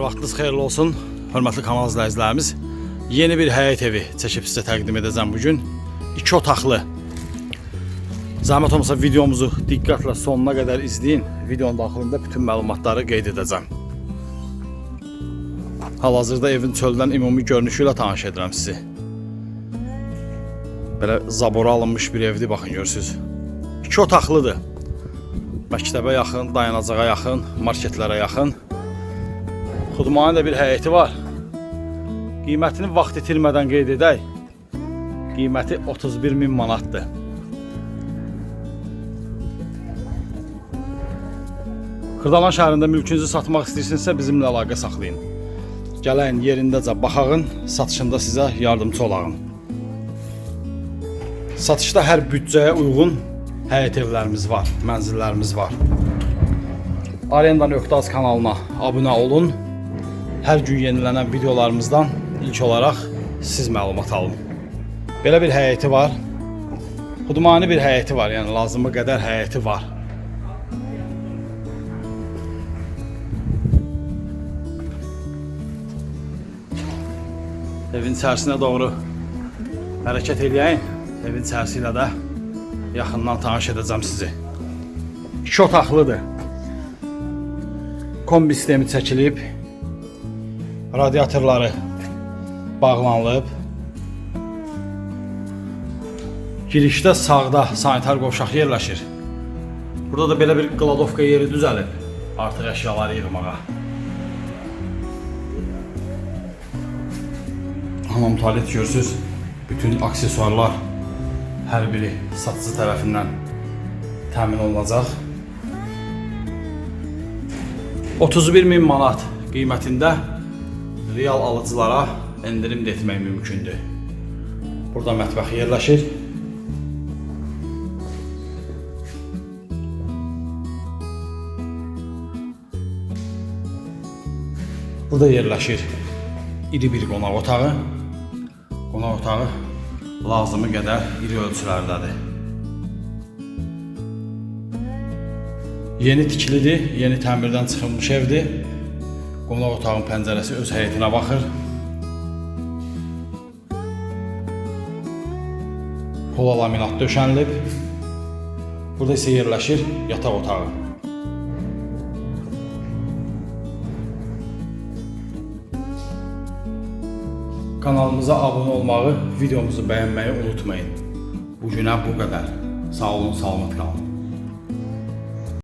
Vaxtınız xeyirli olsun, hörmətli kanal izləyicilərimiz. Yeni bir həyət evi çəkib sizə təqdim edəcəm bu gün. 2 otaqlı. Zəhmət olmasa videomuzu diqqətlə sonuna qədər izləyin. Videonun daxilində bütün məlumatları qeyd edəcəm. Hal-hazırda evin çöldən ümumi görünüşü ilə tanış edirəm sizi. Belə zabora alınmış bir evdir, baxın görürsüz. 2 otaqlıdır. Məktəbə yaxın, dayanacağa yaxın, marketlərə yaxın. Xudmanın da bir həyəti var. Qiymətini vaxt itirmədən qeyd edək. Qiyməti 31 min manatdır. Xırdalan şəhərində mülkünüzü satmaq istəyirsinizsə bizimlə əlaqə saxlayın. Gəlin yerindəcə baxağın, satışında sizə yardımcı olağım. Satışda hər büdcəyə uyğun həyət evlərimiz var, mənzillərimiz var. Arenda.az kanalına abunə olun. Hər gün yenilənən videolarımızdan ilk olaraq siz məlumat alın. Belə bir həyəti var. Xudmani bir həyəti var, yəni lazımı qədər həyəti var. Evin içərisinə doğru hərəkət eləyəyin. Evin içərisi ilə də yaxından tanış edəcəm sizi. İki otaqlıdır. Kombi sistemi çəkilib, radiatorları bağlanılıb. Girişdə sağda sanitar qovşaq yerləşir. Burada da belə bir qladovka yeri düzəlib. Artıq əşyaları yığmağa. Hamam tualet görürsüz. Bütün aksesuarlar hər biri satıcı tərəfindən təmin olunacaq. 31 min manat qiymətində real alıcılara endirim də etmək mümkündür. Burada mətbəx yerləşir. Burada yerləşir iri bir qonaq otağı. Qonaq otağı lazımı qədər iri ölçülərdədir. Yeni tikilidir, yeni təmirdən çıxılmış evdir. Qonaq otağın pəncərəsi öz həyətinə baxır. Pola laminat döşənilib. Burada isə yerləşir yataq otağı. Kanalımıza abunə olmağı, videomuzu bəyənməyi unutmayın. Bu günə bu qədər. Sağ olun, salamat qalın.